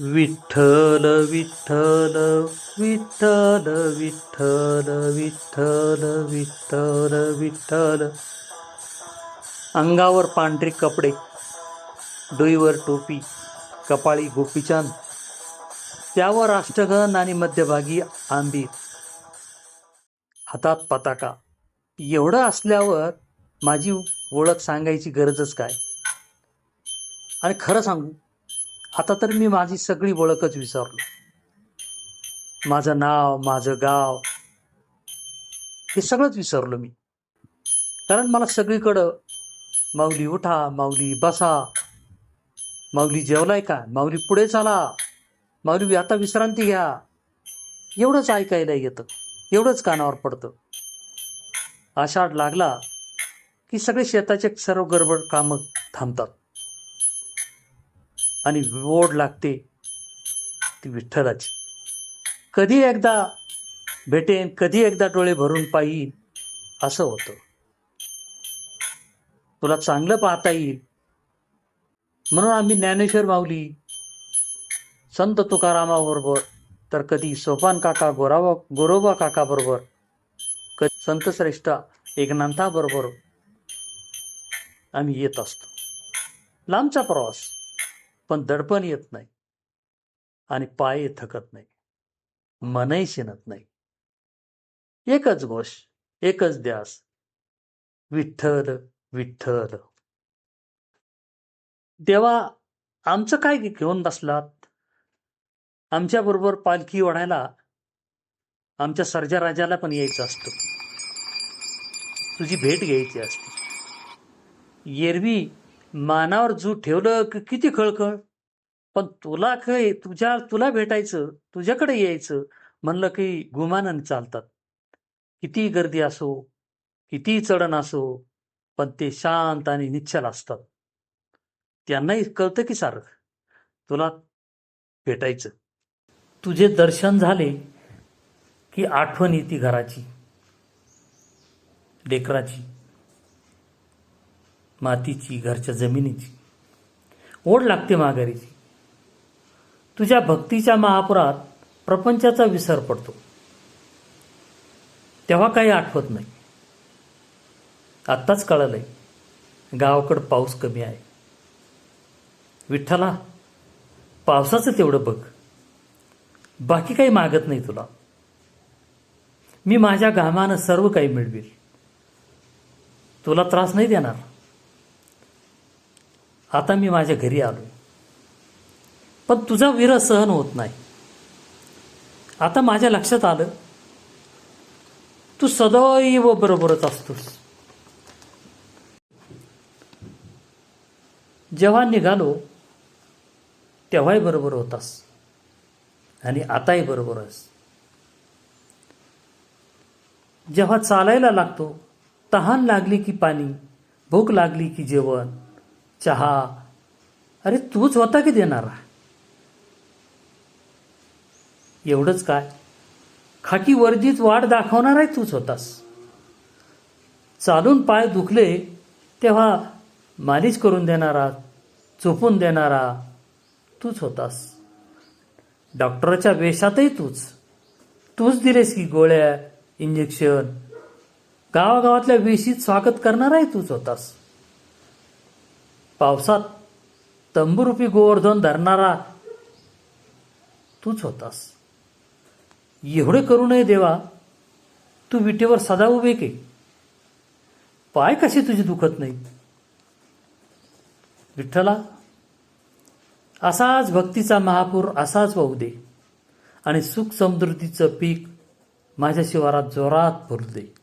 विठ्ठल विठ्ठल विठ्ठल विठ्ठल विठ्ठल विठ्ठल विठ्ठल. अंगावर पांढरे कपडे डोईवर टोपी कपाळी गोपीचांद. त्यावर राष्ट्रगण आणि मध्यभागी आंबीर हातात पताका. एवढं असल्यावर माझी ओळख सांगायची गरजच काय? आणि खरं सांगू आता तर मी माझी सगळी ओळखच विसरलो. माझं नाव माझं गाव हे सगळंच विसरलो मी. कारण मला सगळीकडं माऊली उठा माऊली बसा माऊली जेवलाय का? माऊली पुढे चाला. माऊली आता विश्रांती घ्या. एवढंच ऐकायला येतं. एवढंच कानावर पडतं. आषाढ लागला की सगळे शेताचे सर्व गडबड कामं थांबतात. आणि ओढ लागते. ती विठ्ठलाची. कधी एकदा भेटेन कधी एकदा डोळे भरून पाहिन असं होतं. तुला चांगलं पाहता येईल. म्हणून आम्ही ज्ञानेश्वर माऊली संत तुकारामाबरोबर तर कधी सोपान काका गोराबा गोरोबा काका बरोबर कधी संतश्रेष्ठ एकनाथाबरोबर आम्ही येत असतो. लांबचा प्रवास. पण दडपण येत नाही. आणि पाय थकत नाही. मनही शिनत नाही. एकच घोष एकच ध्यास. विठ्ठल विठ्ठल. देवा आमचं काय घेऊन बसलात? आमच्या बरोबर पालखी ओढायला आमच्या सर्जा राजाला पण यायचं असतं. तुझी भेट घ्यायची असते. एरवी मानावर जू ठेवलं की किती खळखळ? पण तुला काय तुझ्या तुला भेटायचं तुझ्याकडे यायचं म्हणलं की गुमानाने चालतात. किती गर्दी असो किती चढण असो पण ते शांत आणि निश्चल असतात. त्यांनाही कळतं की सारं तुला भेटायचं. तुझे दर्शन झाले की आठवण येते घराची लेकराची. मातीची घरच्या जमिनीची. ओढ लागते माघारीची. तुझ्या भक्तीच्या महापुरात प्रपंचाचा विसर पडतो. तेव्हा काही आठवत नाही. आत्ताच कळलंय गावाकडं पाऊस कमी आहे. विठ्ठला पावसाचं तेवढं बघ. बाकी काही मागत नाही तुला. मी माझ्या घामानं सर्व काही मिळवेल. तुला त्रास नाही देणार. आता मी माझ्या घरी आलो. पण तुझा विरह सहन होत नाही. आता माझ्या लक्षात आलं तू सदैव बरोबरच असतोस. जेव्हा निघालो तेव्हाही बरोबर होतास. आणि आताही बरोबर आहेस. जेव्हा चालायला लागतो तहान लागली की पाणी भूक लागली की जेवण चहा. अरे तूच होता की देणारा? एवढंच काय? खाकी वर्दीत वाढ दाखवणार आहे तूच होतास. चालून पाय दुखले तेव्हा मालिश करून देणारा चोपून देणारा तूच होतास. डॉक्टरच्या वेशातही तूच. तूच दिलेस की गोळ्या इंजेक्शन. गावागावातल्या वेशीत स्वागत करणाराही तूच होतास. पावसात तंबूरूपी गोवर्धन धरणारा तूच होतास. एवढे करू नये देवा तू विटेवर सदा उभे के. पाय कसे तुझे दुखत नाही विठ्ठला असाच भक्तीचा महापूर असाच वाहू दे. आणि सुख समृद्धीचं पीक माझ्या शिवारात जोरात भरू दे.